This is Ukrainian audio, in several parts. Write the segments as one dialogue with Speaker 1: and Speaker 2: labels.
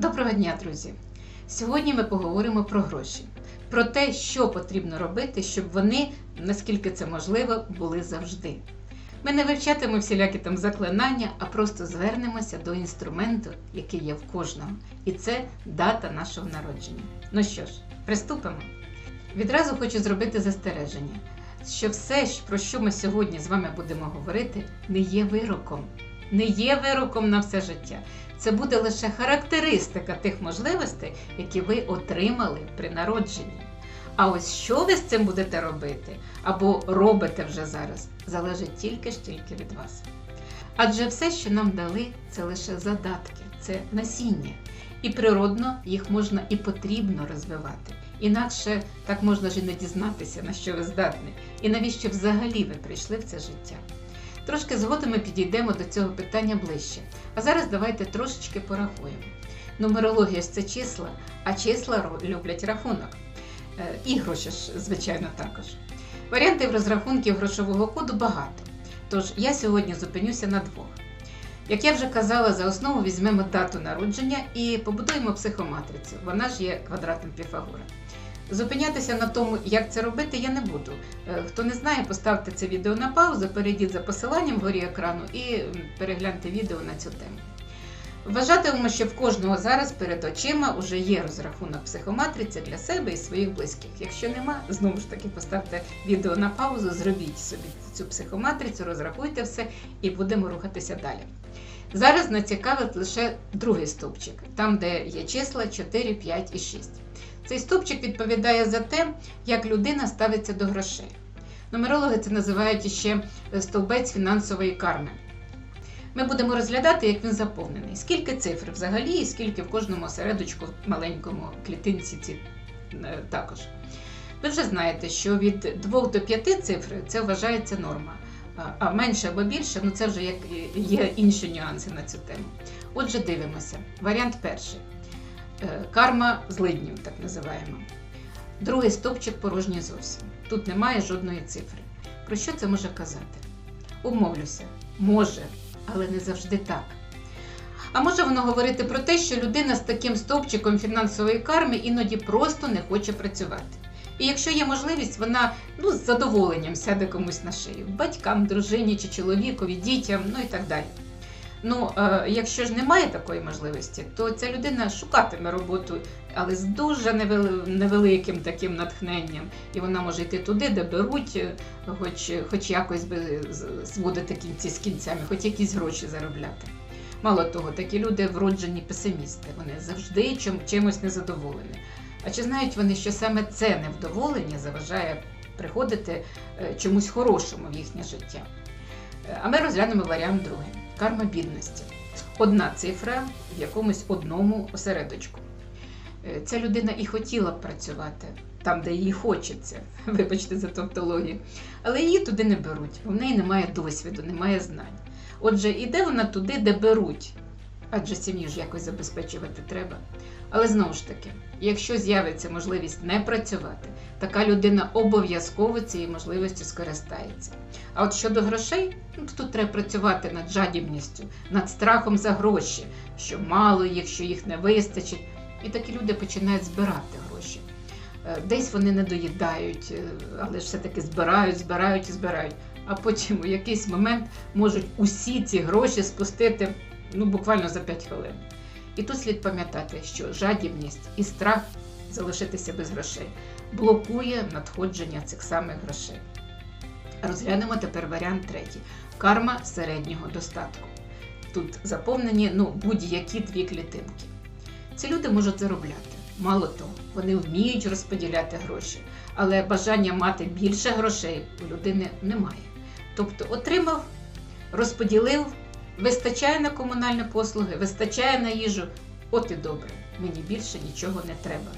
Speaker 1: Доброго дня, друзі! Сьогодні ми поговоримо про гроші, про те, що потрібно робити, щоб вони, наскільки це можливо, були завжди. Ми не вивчатимемо всілякі там заклинання, а просто звернемося до інструменту, який є в кожного, і це дата нашого народження. Ну що ж, приступимо. Відразу хочу зробити застереження, що все, про що ми сьогодні з вами будемо говорити, не є вироком, не є вироком на все життя. Це буде лише характеристика тих можливостей, які ви отримали при народженні. А ось що ви з цим будете робити або робите вже зараз, залежить тільки ж тільки від вас. Адже все, що нам дали, це лише задатки, це насіння. І природно їх можна і потрібно розвивати. Інакше так можна ж і не дізнатися, на що ви здатні, і навіщо взагалі ви прийшли в це життя. Трошки згодом ми підійдемо до цього питання ближче. А зараз давайте трошечки порахуємо. Нумерологія ж це числа, а числа люблять рахунок. Е, і гроші ж, звичайно, також. Варіантів розрахунків грошового коду багато. Тож я сьогодні зупинюся на двох. Як я вже казала, за основу візьмемо дату народження і побудуємо психоматрицю. Вона ж є квадратом Піфагора. Зупинятися на тому, як це робити, я не буду. Е, хто не знає, поставте це відео на паузу, перейдіть за посиланням вгорі екрану і перегляньте відео на цю тему. Вважатимемо, що в кожного зараз перед очима вже є розрахунок психоматриці для себе і своїх близьких. Якщо нема, знову ж таки поставте відео на паузу, зробіть собі цю психоматрицю, розрахуйте все і будемо рухатися далі. Зараз нас цікавить лише другий стовпчик, там, де є числа 4, 5 і 6. Цей стовпчик відповідає за те, як людина ставиться до грошей. Нумерологи це називають ще стовбець фінансової карми. Ми будемо розглядати, як він заповнений. Скільки цифр взагалі, і скільки в кожному осередочку маленькому клітинці ці е, також. Ви вже знаєте, що від 2 до 5 цифр це вважається норма. А менше або більше, ну це вже як є інші нюанси на цю тему. Отже, дивимося. Варіант перший. Е, карма злиднів, так називаємо. Другий стопчик порожній зовсім. Тут немає жодної цифри. Про що це може казати? Умовлюся, може, але не завжди так. А може воно говорити про те, що людина з таким стовпчиком фінансової карми іноді просто не хоче працювати. І якщо є можливість, вона ну, з задоволенням сяде комусь на шию батькам, дружині чи чоловікові, дітям, ну і так далі. Ну, е, якщо ж немає такої можливості, то ця людина шукатиме роботу, але з дуже невеликим таким натхненням. І вона може йти туди, де беруть, е, хоч хоч якось би зводити кінці з кінцями, хоч якісь гроші заробляти. Мало того, такі люди вроджені песимісти, вони завжди чим, чимось незадоволені. А чи знають вони, що саме це невдоволення заважає приходити е, чомусь хорошому в їхнє життя? А ми розглянемо варіант другий карма бідності. Одна цифра в якомусь одному осередочку. Е, ця людина і хотіла б працювати там, де їй хочеться, вибачте за тавтологію, але її туди не беруть, бо в неї немає досвіду, немає знань. Отже, іде вона туди, де беруть, адже сім'ю ж якось забезпечувати треба. Але знову ж таки, якщо з'явиться можливість не працювати, така людина обов'язково цією можливістю скористається. А от щодо грошей, ну, тут треба працювати над жадібністю, над страхом за гроші, що мало їх, що їх не вистачить. І такі люди починають збирати гроші. Е, десь вони не доїдають, е, але ж все-таки збирають, збирають і збирають. А потім у якийсь момент можуть усі ці гроші спустити ну, буквально за 5 хвилин. І тут слід пам'ятати, що жадібність і страх залишитися без грошей блокує надходження цих самих грошей. Розглянемо тепер варіант третій карма середнього достатку. Тут заповнені ну, будь-які дві клітинки. Ці люди можуть заробляти. Мало того, вони вміють розподіляти гроші, але бажання мати більше грошей у людини немає. Тобто отримав, розподілив, вистачає на комунальні послуги, вистачає на їжу. От і добре, мені більше нічого не треба.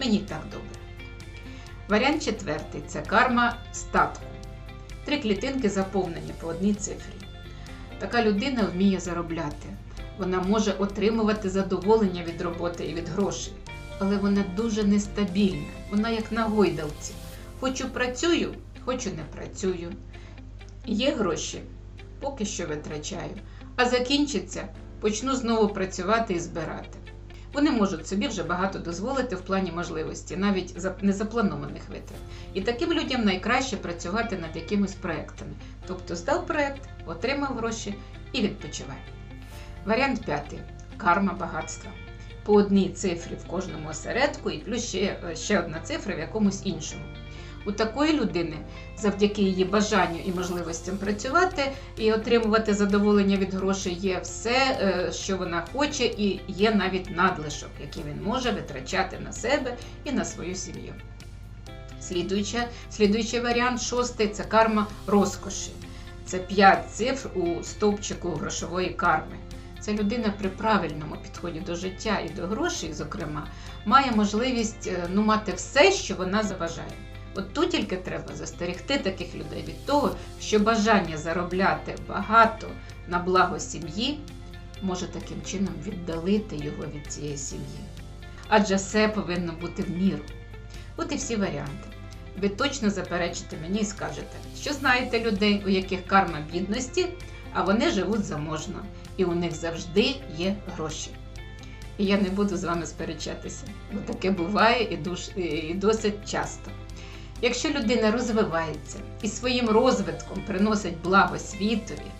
Speaker 1: Мені так добре. Варіант четвертий це карма статку. Три клітинки заповнені по одній цифрі. Така людина вміє заробляти. Вона може отримувати задоволення від роботи і від грошей, але вона дуже нестабільна. Вона як на гойдалці. Хочу працюю, хочу не працюю. Є гроші, поки що витрачаю, а закінчиться, почну знову працювати і збирати. Вони можуть собі вже багато дозволити в плані можливості, навіть за незапланованих витрат. І таким людям найкраще працювати над якимись проектами. Тобто здав проект, отримав гроші і відпочивай. Варіант п'ятий карма багатства. По одній цифрі в кожному осередку і плюс ще, ще одна цифра в якомусь іншому. У такої людини, завдяки її бажанню і можливостям працювати і отримувати задоволення від грошей, є все, е, що вона хоче, і є навіть надлишок, який він може витрачати на себе і на свою сім'ю. Слідуюча, слідуючий варіант, шостий це карма розкоші. Це 5 цифр у стовпчику грошової карми. Ця людина при правильному підході до життя і до грошей, зокрема, має можливість е, ну, мати все, що вона заважає. От тут тільки треба застерегти таких людей від того, що бажання заробляти багато на благо сім'ї може таким чином віддалити його від цієї сім'ї. Адже все повинно бути в міру. От і всі варіанти. Ви точно заперечите мені і скажете, що знаєте людей, у яких карма бідності, а вони живуть заможно, і у них завжди є гроші. І я не буду з вами сперечатися, бо таке буває і, душ, і досить часто. Якщо людина розвивається і своїм розвитком приносить благо світові,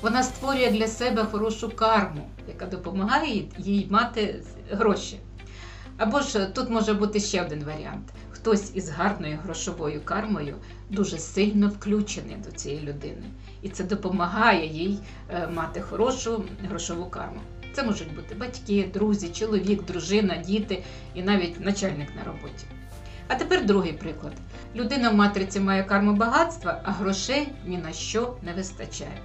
Speaker 1: вона створює для себе хорошу карму, яка допомагає їй мати гроші. Або ж тут може бути ще один варіант: хтось із гарною грошовою кармою дуже сильно включений до цієї людини, і це допомагає їй е, мати хорошу грошову карму. Це можуть бути батьки, друзі, чоловік, дружина, діти і навіть начальник на роботі. А тепер другий приклад. Людина в матриці має карму багатства, а грошей ні на що не вистачає.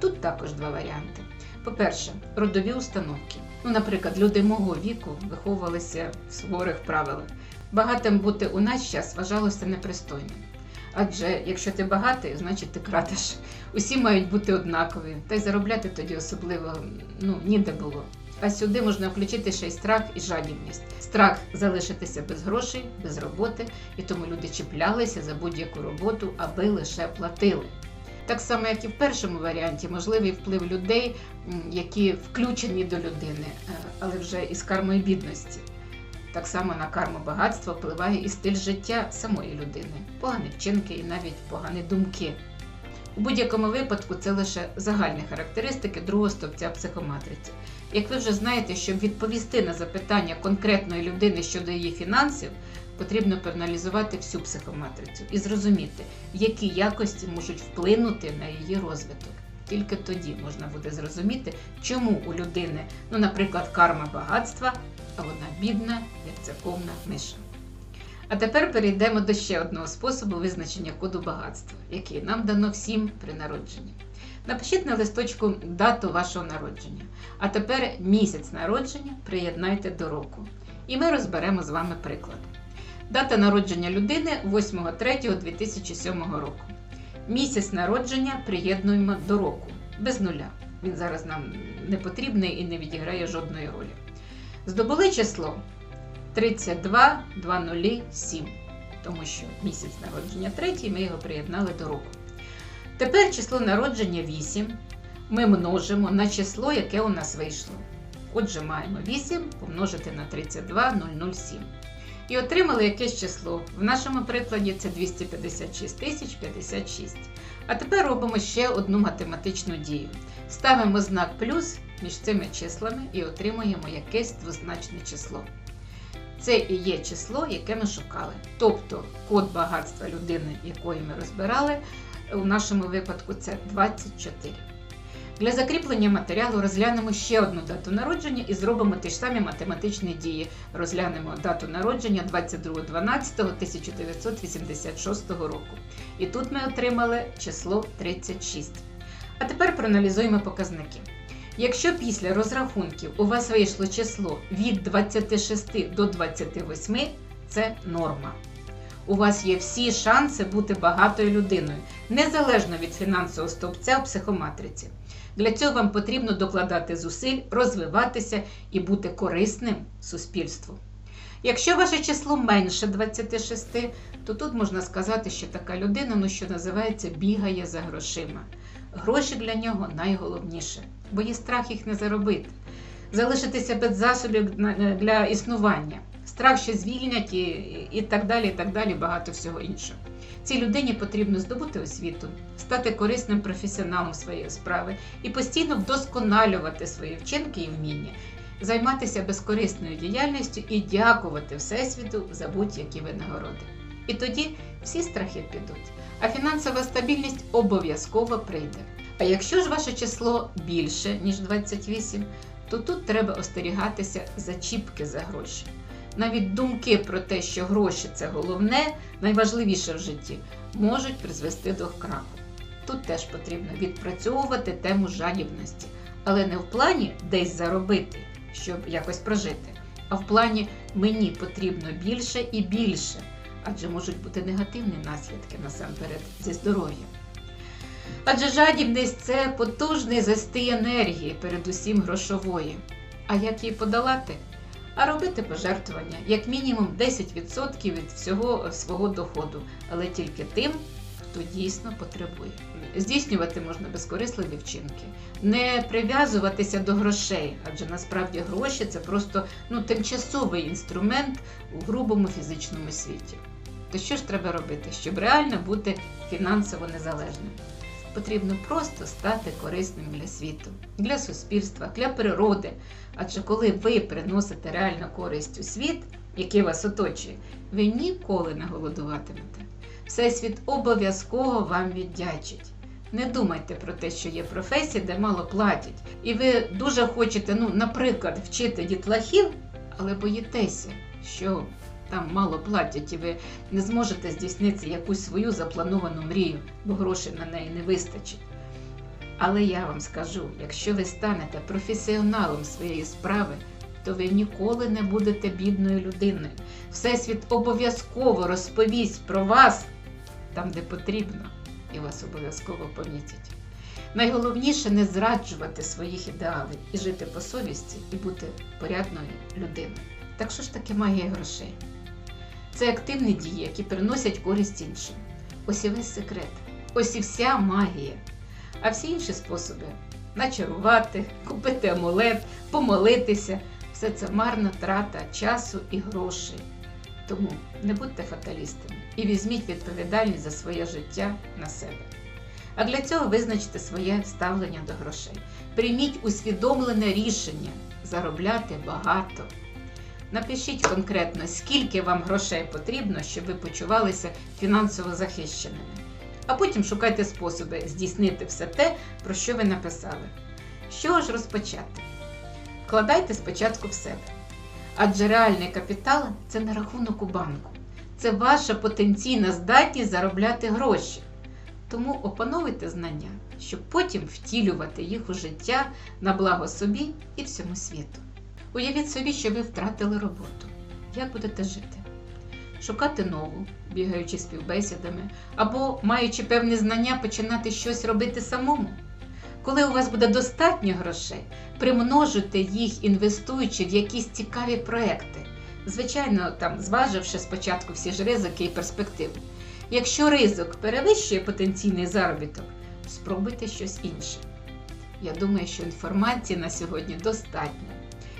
Speaker 1: Тут також два варіанти. По-перше, родові установки. Ну, Наприклад, люди мого віку виховувалися в суворих правилах. Багатим бути у наш час вважалося непристойним. Адже якщо ти багатий, значить ти крадеш. Усі мають бути однакові, та й заробляти тоді особливо ну, ніде було. А сюди можна включити ще й страх і жадібність. Страх залишитися без грошей, без роботи, і тому люди чіплялися за будь-яку роботу, аби лише платили. Так само, як і в першому варіанті, можливий вплив людей, які включені до людини, е, але вже із кармою бідності. Так само на карму багатства впливає і стиль життя самої людини, погані вчинки і навіть погані думки. У будь-якому випадку це лише загальні характеристики другого стовпця психоматриці. Як ви вже знаєте, щоб відповісти на запитання конкретної людини щодо її фінансів, потрібно проаналізувати всю психоматрицю і зрозуміти, які якості можуть вплинути на її розвиток. Тільки тоді можна буде зрозуміти, чому у людини, ну, наприклад, карма багатства, а вона бідна, як церковна миша. А тепер перейдемо до ще одного способу визначення коду багатства, який нам дано всім при народженні. Напишіть на листочку дату вашого народження. А тепер місяць народження приєднайте до року. І ми розберемо з вами приклад. Дата народження людини 8.3.2007 року. Місяць народження приєднуємо до року, без нуля. Він зараз нам не потрібний і не відіграє жодної ролі. Здобули число 32207, тому що місяць народження третій, ми його приєднали до року. Тепер число народження 8 ми множимо на число, яке у нас вийшло. Отже, маємо 8 помножити на 32007. І отримали якесь число. В нашому прикладі це 256 тисяч 56. А тепер робимо ще одну математичну дію. Ставимо знак плюс між цими числами і отримуємо якесь двозначне число. Це і є число, яке ми шукали. Тобто код багатства людини, якої ми розбирали, у нашому випадку це 24. Для закріплення матеріалу розглянемо ще одну дату народження і зробимо ті ж самі математичні дії. Розглянемо дату народження 22.12.1986 року. І тут ми отримали число 36. А тепер проаналізуємо показники. Якщо після розрахунків у вас вийшло число від 26 до 28, це норма. У вас є всі шанси бути багатою людиною, незалежно від фінансового стовпця в психоматриці. Для цього вам потрібно докладати зусиль, розвиватися і бути корисним суспільству. Якщо ваше число менше 26, то тут можна сказати, що така людина, ну що називається, бігає за грошима. Гроші для нього найголовніше, бо є страх їх не заробити. залишитися без засобів для існування, страх, що звільнять і, і так далі, і так далі, багато всього іншого. Цій людині потрібно здобути освіту, стати корисним професіоналом своєї справи і постійно вдосконалювати свої вчинки і вміння, займатися безкорисною діяльністю і дякувати Всесвіту за будь-які винагороди. І тоді всі страхи підуть, а фінансова стабільність обов'язково прийде. А якщо ж ваше число більше, ніж 28, то тут треба остерігатися зачіпки за гроші. Навіть думки про те, що гроші це головне, найважливіше в житті, можуть призвести до краху. Тут теж потрібно відпрацьовувати тему жадібності, але не в плані десь заробити, щоб якось прожити, а в плані мені потрібно більше і більше, адже можуть бути негативні наслідки насамперед зі здоров'ям. Адже жадібність це потужний застій енергії, передусім грошової. А як її подолати? А робити пожертвування як мінімум 10% від всього свого доходу, але тільки тим, хто дійсно потребує. Здійснювати можна безкорисливі вчинки, не прив'язуватися до грошей, адже насправді гроші це просто ну, тимчасовий інструмент у грубому фізичному світі. То що ж треба робити, щоб реально бути фінансово незалежним? Потрібно просто стати корисним для світу, для суспільства, для природи. Адже коли ви приносите реальну користь у світ, який вас оточує, ви ніколи не голодуватимете. Всесвіт обов'язково вам віддячить. Не думайте про те, що є професії, де мало платять. І ви дуже хочете, ну, наприклад, вчити дітлахів, але боїтеся, що там мало платять, і ви не зможете здійснити якусь свою заплановану мрію, бо грошей на неї не вистачить. Але я вам скажу, якщо ви станете професіоналом своєї справи, то ви ніколи не будете бідною людиною. Всесвіт обов'язково розповість про вас там, де потрібно, і вас обов'язково помітять. Найголовніше не зраджувати своїх ідеалів і жити по совісті, і бути порядною людиною. Так що ж таке магія грошей? Це активні дії, які приносять користь іншим. Ось і весь секрет, ось і вся магія. А всі інші способи начарувати, купити амулет, помолитися все це марна трата часу і грошей. Тому не будьте фаталістами і візьміть відповідальність за своє життя на себе. А для цього визначте своє ставлення до грошей. Прийміть усвідомлене рішення заробляти багато. Напишіть конкретно, скільки вам грошей потрібно, щоб ви почувалися фінансово захищеними. А потім шукайте способи здійснити все те, про що ви написали. Що ж розпочати? Вкладайте спочатку в себе. Адже реальний капітал це не рахунок у банку, це ваша потенційна здатність заробляти гроші. Тому опановуйте знання, щоб потім втілювати їх у життя на благо собі і всьому світу. Уявіть собі, що ви втратили роботу. Як будете жити? Шукати нову, бігаючи співбесідами, або, маючи певні знання, починати щось робити самому. Коли у вас буде достатньо грошей, примножуйте їх, інвестуючи в якісь цікаві проекти. Звичайно, там зваживши спочатку всі ж ризики і перспективи. Якщо ризик перевищує потенційний заробіток, спробуйте щось інше. Я думаю, що інформації на сьогодні достатньо.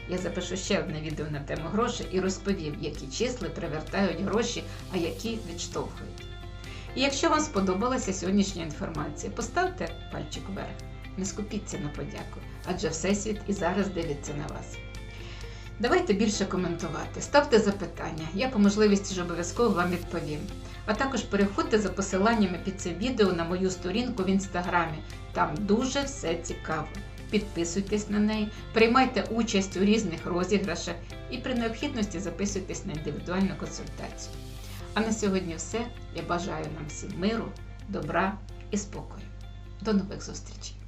Speaker 1: Я запишу ще одне відео на тему грошей і розповім, які числи привертають гроші, а які відштовхують. І якщо вам сподобалася сьогоднішня інформація, поставте пальчик вверх. Не скупіться на подяку, адже Всесвіт і зараз дивиться на вас. Давайте більше коментувати, ставте запитання, я по можливості ж обов'язково вам відповім. А також переходьте за посиланнями під цим відео на мою сторінку в інстаграмі. Там дуже все цікаво. Підписуйтесь на неї, приймайте участь у різних розіграшах і при необхідності записуйтесь на індивідуальну консультацію. А на сьогодні все. Я бажаю нам всім миру, добра і спокою. До нових зустрічей!